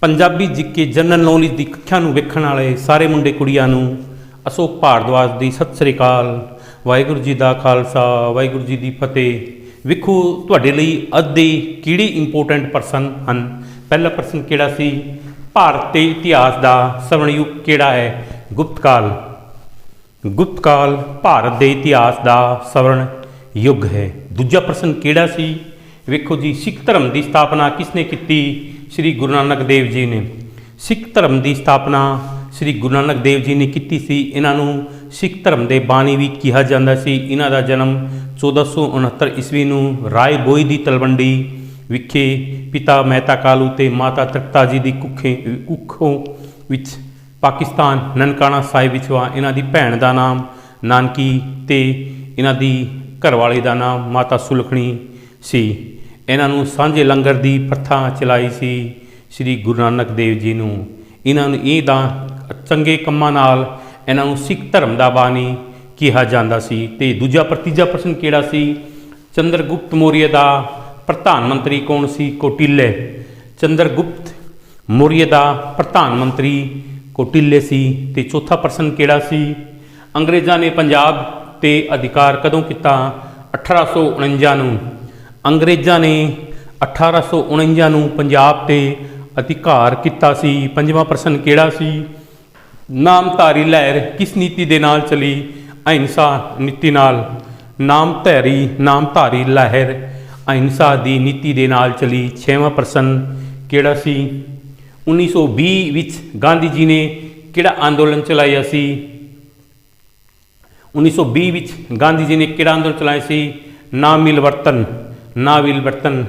ਪੰਜਾਬੀ ਜਿੱਕੇ general knowledge ਦੀ ਕੱਖਾਂ ਨੂੰ ਵੇਖਣ ਵਾਲੇ ਸਾਰੇ ਮੁੰਡੇ ਕੁੜੀਆਂ ਨੂੰ ਅਸ਼ੋਕ ਭਾਰਦਵਾਜ ਦੀ ਸਤਿ ਸ੍ਰੀ ਅਕਾਲ, ਵਾਹਿਗੁਰੂ ਜੀ ਦਾ ਖਾਲਸਾ, ਵਾਹਿਗੁਰੂ ਜੀ ਦੀ ਫਤਿਹ। ਵੇਖੋ, ਤੁਹਾਡੇ ਲਈ ਅੱਜ ਦੇ ਕਿਹੜੇ ਇੰਪੋਰਟੈਂਟ ਪਰਸਨ ਹਨ? ਪਹਿਲਾ ਪਰਸਨ ਕਿਹੜਾ ਸੀ? ਭਾਰਤ ਦੇ ਇਤਿਹਾਸ ਦਾ ਸਵਰਣਯੁਗ ਕਿਹੜਾ ਹੈ? ਗੁਪਤ ਕਾਲ ਗੁਪਤ ਕਾਲ ਭਾਰਤ ਦੇ ਇਤਿਹਾਸ ਦਾ ਸਵਰਣ ਯੁੱਗ ਹੈ। ਦੂਜਾ ਪ੍ਰਸ਼ਨ ਕਿਹੜਾ ਸੀ? ਵੇਖੋ ਜੀ, ਸਿੱਖ ਧਰਮ ਦੀ ਸਥਾਪਨਾ ਕਿਸਨੇ ਕੀਤੀ? ਸ੍ਰੀ ਗੁਰੂ ਨਾਨਕ ਦੇਵ ਜੀ ਨੇ ਸਿੱਖ ਧਰਮ ਦੀ ਸਥਾਪਨਾ ਸ੍ਰੀ ਗੁਰੂ ਨਾਨਕ ਦੇਵ ਜੀ ਨੇ ਕੀਤੀ ਸੀ। ਇਹਨਾਂ ਨੂੰ ਸਿੱਖ ਧਰਮ ਦੇ ਬਾਣੀ ਵੀ ਕਿਹਾ ਜਾਂਦਾ ਸੀ। ਇਹਨਾਂ ਦਾ ਜਨਮ 1469 ਈਸਵੀ ਨੂੰ ਰਾਏ ਬੋਈ ਦੀ ਤਲਵੰਡੀ ਵਿਖੇ ਪਿਤਾ ਮਹਿਤਾ ਕਾਲੂ ਤੇ ਮਾਤਾ ਤ੍ਰਿਪਤਾ ਜੀ ਦੀ ਕੁੱਖੇ, ਕੁੱਖੋਂ ਵਿੱਚ ਪਾਕਿਸਤਾਨ ਨਨਕਾਣਾ ਸਾਹਿਬ ਵਿੱਚ ਵਾ। ਇਹਨਾਂ ਦੀ ਭੈਣ ਦਾ ਨਾਮ ਨਾਨਕੀ ਤੇ ਇਹਨਾਂ ਦੀ ਘਰਵਾਲੀ ਦਾ ਨਾਮ ਮਾਤਾ ਸੁਲਖਣੀ ਸੀ। ਇਹਨਾਂ ਨੂੰ ਸਾਂਝੇ ਲੰਗਰ ਦੀ ਪ੍ਰਥਾ ਚਲਾਈ ਸੀ ਸ੍ਰੀ ਗੁਰੂ ਨਾਨਕ ਦੇਵ ਜੀ ਨੂੰ। ਇਹਨਾਂ ਨੂੰ ਇਹ ਦਾ ਚੰਗੇ ਕੰਮਾਂ ਨਾਲ ਇਹਨਾਂ ਨੂੰ ਸਿੱਖ ਧਰਮ ਦਾ ਬਾਣੀ ਕਿਹਾ ਜਾਂਦਾ ਸੀ ਤੇ ਦੂਜਾ ਪਰ ਤੀਜਾ ਪ੍ਰਸ਼ਨ ਕਿਹੜਾ ਸੀ? ਚੰਦਰਗੁਪਤ ਮੌਰੀਆ ਦਾ ਪ੍ਰਧਾਨ ਮੰਤਰੀ ਕੌਣ ਸੀ? ਕੋਟਿਲੇ। ਚੰਦਰਗੁਪਤ ਮੌਰੀਆ ਦਾ ਪ੍ਰਧਾਨ ਮੰਤਰੀ ਕੋਟਿਲੇ ਸੀ ਤੇ ਚੌਥਾ ਪ੍ਰਸ਼ਨ ਕਿਹੜਾ ਸੀ? ਅੰਗਰੇਜ਼ਾਂ ਨੇ ਪੰਜਾਬ ਤੇ ਅਧਿਕਾਰ ਕਦੋਂ ਕੀਤਾ? 1849 ਨੂੰ। ਅੰਗਰੇਜ਼ਾਂ ਨੇ 1849 ਨੂੰ ਪੰਜਾਬ ਤੇ ਅਧਿਕਾਰ ਕੀਤਾ ਸੀ। ਪੰਜਵਾਂ ਪ੍ਰਸ਼ਨ ਕਿਹੜਾ ਸੀ? ਨਾਮਧਾਰੀ ਲਹਿਰ ਕਿਸ ਨੀਤੀ ਦੇ ਨਾਲ ਚਲੀ? ਅਹਿੰਸਾ ਨੀਤੀ ਨਾਲ। ਨਾਮਧਾਰੀ ਨਾਮਧਾਰੀ ਲਹਿਰ ਅਹਿੰਸਾ ਦੀ ਨੀਤੀ ਦੇ ਨਾਲ ਚਲੀ। ਛੇਵਾਂ ਪ੍ਰਸ਼ਨ ਕਿਹੜਾ ਸੀ? 1920 ਵਿੱਚ ਗਾਂਧੀ ਜੀ ਨੇ ਕਿਹੜਾ ਅੰਦੋਲਨ ਚਲਾਇਆ ਸੀ? 1920 ਵਿੱਚ ਗਾਂਧੀ ਜੀ ਨੇ ਕਿਹੜਾ ਅੰਦੋਲਨ ਚਲਾਇਆ ਸੀ? ਨਾ ਮਿਲਵਰਤਨ। ਨਾ ਮਿਲਵਰਤਨ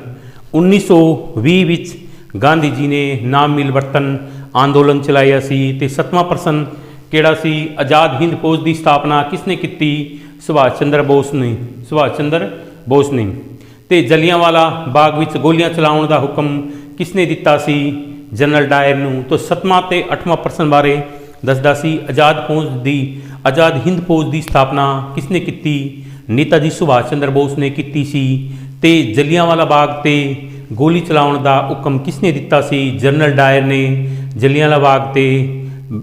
1920 ਵਿੱਚ ਗਾਂਧੀ ਜੀ ਨੇ ਨਾ ਮਿਲਵਰਤਨ ਅੰਦੋਲਨ ਚਲਾਇਆ ਸੀ ਤੇ ਸੱਤਵਾਂ ਪ੍ਰਸ਼ਨ ਕਿਹੜਾ ਸੀ? ਆਜ਼ਾਦ ਹਿੰਦ ਫੌਜ ਦੀ ਸਥਾਪਨਾ ਕਿਸਨੇ ਕੀਤੀ? ਸੁਭਾਸ਼ ਚੰਦਰ ਬੋਸ ਨੇ। ਸੁਭਾਸ਼ ਚੰਦਰ ਬੋਸ ਨੇ। ਤੇ ਜਲਿਆਂਵਾਲਾ ਬਾਗ ਵਿੱਚ ਗੋਲੀਆਂ ਚਲਾਉਣ ਦਾ ਹੁਕਮ ਕਿਸਨੇ ਦਿੱਤਾ ਸੀ? ਜਨਰਲ ਡਾਇਰ ਨੂੰ। ਤੋਂ ਸੱਤਵਾਂ ਤੇ ਅੱਠਵਾਂ ਪ੍ਰਸ਼ਨ ਬਾਰੇ ਦੱਸਦਾ ਸੀ, ਆਜ਼ਾਦ ਫੌਜ ਦੀ, ਆਜ਼ਾਦ ਹਿੰਦ ਫੌਜ ਦੀ ਸਥਾਪਨਾ ਕਿਸਨੇ ਕੀਤੀ? ਨੇਤਾ ਜੀ ਸੁਭਾਸ਼ ਚੰਦਰ ਬੋਸ ਨੇ ਕੀਤੀ ਸੀ। ਤੇ ਜਲਿਆਂਵਾਲਾ ਬਾਗ ਤੇ ਗੋਲੀ ਚਲਾਉਣ ਦਾ ਹੁਕਮ ਕਿਸਨੇ ਦਿੱਤਾ ਸੀ? ਜਨਰਲ ਡਾਇਰ ਨੇ ਜਲਿਆਂਵਾਲਾ ਬਾਗ ਤੇ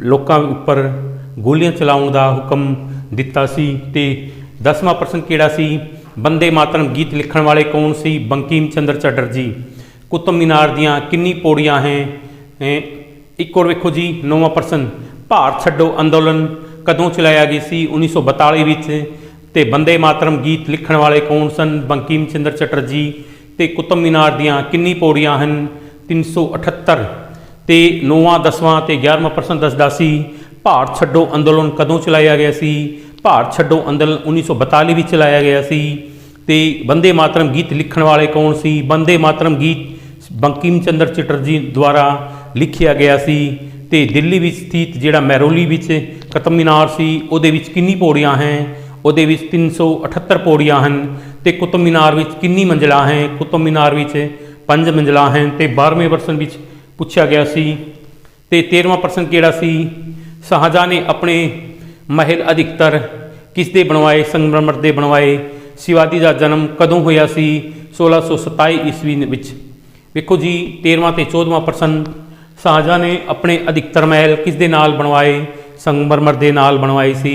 ਲੋਕਾਂ ਉੱਪਰ ਗੋਲੀਆਂ ਚਲਾਉਣ ਦਾ ਹੁਕਮ ਦਿੱਤਾ ਸੀ ਤੇ 10ਵਾਂ ਪ੍ਰਸ਼ਨ ਕਿਹੜਾ ਸੀ? ਬੰਦੇ ਮਾਤਰਮ ਗੀਤ ਲਿਖਣ ਵਾਲੇ ਕੌਣ ਸੀ? ਬੰਕੀਮ ਚੰਦਰ ਚਟਰਜੀ ਕੁਤਬ ਮੀਨਾਰ ਦੀਆਂ ਕਿੰਨੀ ਪੌੜੀਆਂ ਹੈ? ਇੱਕ ਹੋਰ ਵੇਖੋ ਜੀ, ਨੌਵਾਂ ਪ੍ਰਸ਼ਨ। ਭਾਰਤ ਛੱਡੋ ਅੰਦੋਲਨ ਕਦੋਂ ਚਲਾਇਆ ਗਿਆ ਸੀ? 1942 ਵਿੱਚ ਤੇ ਬੰਦੇ ਮਾਤਰਮ ਗੀਤ ਲਿਖਣ ਵਾਲੇ ਕੌਣ ਸਨ? ਬੰਕੀਮ ਚੰਦਰ ਚਟਰਜੀ ਤੇ ਕੁਤਬ ਮੀਨਾਰ ਦੀਆਂ ਕਿੰਨੀ ਪੌੜੀਆਂ ਹਨ? 378 ਤੇ 9ਵਾਂ 10ਵਾਂ ਤੇ 11ਵਾਂ ਪ੍ਰਸ਼ਨ ਦੱਸਦਾ ਸੀ, ਭਾਰਤ ਛੱਡੋ ਅੰਦੋਲਨ ਕਦੋਂ ਚਲਾਇਆ ਗਿਆ ਸੀ? ਭਾਰਤ ਛੱਡੋ ਅੰਦੋਲਨ 1942 ਵਿੱਚ ਚਲਾਇਆ ਗਿਆ ਸੀ। ਤੇ ਬੰਦੇ ਮਾਤਰਮ ਗੀਤ ਲਿਖਣ ਵਾਲੇ ਕੌਣ ਸੀ? ਬੰਦੇ ਮਾਤਰਮ ਗੀਤ ਬੰਕੀਮ ਚੰਦਰ ਚਟਰਜੀ ਦੁਆਰਾ ਲਿਖਿਆ ਗਿਆ ਸੀ। ਤੇ ਦਿੱਲੀ ਵਿੱਚ ਸਥਿਤ ਜਿਹੜਾ ਮੈਰੋਲੀ ਵਿੱਚ ਕਤਬ ਮੀਨਾਰ ਸੀ, ਉਹਦੇ ਵਿੱਚ ਕਿੰਨੀ ਪੌੜੀਆਂ ਹੈ? ਉਹਦੇ ਵਿੱਚ 378 ਪੌੜੀਆਂ ਹਨ ਤੇ ਕੁਤਬ ਮੀਨਾਰ ਵਿੱਚ ਕਿੰਨੀ ਮੰਜ਼ਲਾ ਹੈ? ਕੁਤਬ ਮੀਨਾਰ ਵਿੱਚ ਪੰਜ ਮੰਜ਼ਲਾ ਹਨ ਤੇ 12ਵੇਂ ਪ੍ਰਸ਼ਨ ਵਿੱਚ ਪੁੱਛਿਆ ਗਿਆ ਸੀ ਤੇ 13ਵਾਂ ਪ੍ਰਸ਼ਨ ਕਿਹੜਾ ਸੀ? ਸ਼ਾਹਜਹਾਂ ਨੇ ਆਪਣੇ ਮਹਿਲ ਅਧਿਕਤਰ ਕਿਸ ਦੇ ਬਣਵਾਏ? ਸੰਗਮਰਮਰ ਦੇ ਬਣਵਾਏ। ਸ਼ਿਵਾਜੀ ਦਾ ਜਨਮ ਕਦੋਂ ਹੋਇਆ ਸੀ? 1627 ਈਸਵੀ ਵਿੱਚ। ਵੇਖੋ ਜੀ 13ਵਾਂ ਤੇ 14ਵਾਂ ਪ੍ਰਸ਼ਨ, ਸ਼ਾਹਜਹਾਂ ਨੇ ਆਪਣੇ ਅਧਿਕਤਰ ਮਹਿਲ ਕਿਸ ਦੇ ਨਾਲ ਬਣਵਾਏ? ਸੰਗਮਰਮਰ ਦੇ ਨਾਲ ਬਣਵਾਏ ਸੀ।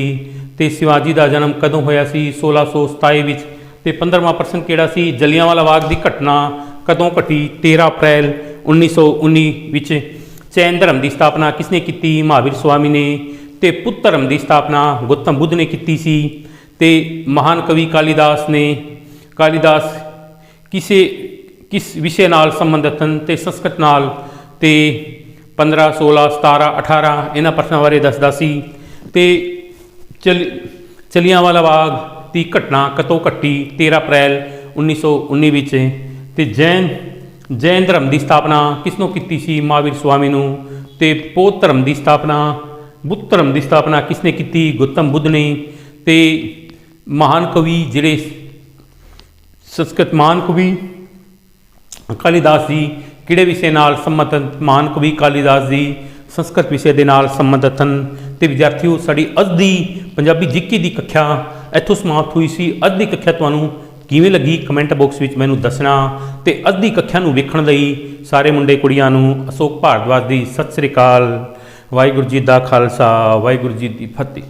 ਤੇ ਸ਼ਿਵਾਜੀ ਦਾ ਜਨਮ ਕਦੋਂ ਹੋਇਆ ਸੀ? 1627 ਵਿੱਚ। ਤੇ 15ਵਾਂ ਪ੍ਰਸ਼ਨ ਕਿਹੜਾ ਸੀ? ਜਲਿਆਂਵਾਲਾ ਬਾਗ ਦੀ ਘਟਨਾ ਕਦੋਂ ਘਟੀ? 13 ਅਪ੍ਰੈਲ 1919 ਵਿੱਚ। ਚੈਨ ਧਰਮ ਦੀ ਸਥਾਪਨਾ ਕਿਸਨੇ ਕੀਤੀ? ਮਹਾਵੀਰ ਸਵਾਮੀ ਨੇ। ਤੇ ਪੁੱਤ ਧਰਮ ਦੀ ਸਥਾਪਨਾ ਗੌਤਮ ਬੁੱਧ ਨੇ ਕੀਤੀ ਸੀ। ਤੇ ਮਹਾਨ ਕਵੀ ਕਾਲੀਦਾਸ ਨੇ। ਕਾਲੀਦਾਸ ਕਿਸੇ, ਕਿਸ ਵਿਸ਼ੇ ਨਾਲ ਸੰਬੰਧਿਤ ਹਨ? ਤੇ ਸੰਸਕ੍ਰਿਤ ਨਾਲ। ਤੇ 15 16 17 18 ਇਹਨਾਂ ਪ੍ਰਸ਼ਨਾਂ ਬਾਰੇ ਦੱਸਦਾ ਸੀ। ਤੇ ਚਲ, ਚਲਿਆਂਵਾਲਾ ਬਾਗ ਦੀ ਘਟਨਾ ਕਦੋਂ ਘਟੀ 13 ਅਪ੍ਰੈਲ 1919 ਵਿੱਚ ਤੇ ਜੈਨ ਜੈਨ ਧਰਮ ਦੀ ਸਥਾਪਨਾ ਕਿਸ ਨੂੰ ਕੀਤੀ ਸੀ ਮਹਾਵੀਰ ਸਵਾਮੀ ਨੂੰ ਤੇ ਬੌਧ ਧਰਮ ਦੀ ਸਥਾਪਨਾ, ਬੁੱਧ ਧਰਮ ਦੀ ਸਥਾਪਨਾ ਕਿਸ ਨੇ ਕੀਤੀ, ਗੌਤਮ ਬੁੱਧ ਨੇ ਤੇ ਮਹਾਨ ਕਵੀ ਜਿਹੜੇ ਸੰਸਕ੍ਰਿਤ ਮਹਾਨ ਕਵੀ ਕਾਲੀਦਾਸ ਜੀ ਕਿਹੜੇ ਵਿਸ਼ੇ ਨਾਲ ਸੰਬੰਧਿਤ ਮਹਾਨ ਕਵੀ ਕਾਲੀਦਾਸ ਜੀ ਸੰਸਕ੍ਰਿਤ ਵਿਸ਼ੇ ਦੇ ਨਾਲ ਸੰਬੰਧਿਤ ਹਨ ਤੇ ਵਿਦਿਆਰਥੀਓ, ਸਾਡੀ ਅੱਜ ਦੀ ਪੰਜਾਬੀ ਜਿੱਕੀ ਦੀ ਕੱਖਿਆ ਇੱਥੋਂ ਸਮਾਪਤ ਹੋਈ ਸੀ। ਅੱਜ ਦੀ ਕੱਖਿਆ ਤੁਹਾਨੂੰ ਕਿਵੇਂ ਲੱਗੀ ਕਮੈਂਟ ਬਾਕਸ ਵਿੱਚ ਮੈਨੂੰ ਦੱਸਣਾ। ਤੇ ਦੀ ਕੱਖਿਆ ਨੂੰ ਵੇਖਣ ਲਈ ਸਾਰੇ ਮੁੰਡੇ ਕੁੜੀਆਂ ਨੂੰ ਅਸ਼ੋਕ ਭਾਰਦਵਾਜ ਦੀ ਸਤਿ ਸ੍ਰੀ ਅਕਾਲ। ਵਾਹਿਗੁਰੂ ਜੀ ਦਾ ਖਾਲਸਾ, ਵਾਹਿਗੁਰੂ ਜੀ ਦੀ ਫਤਿਹ।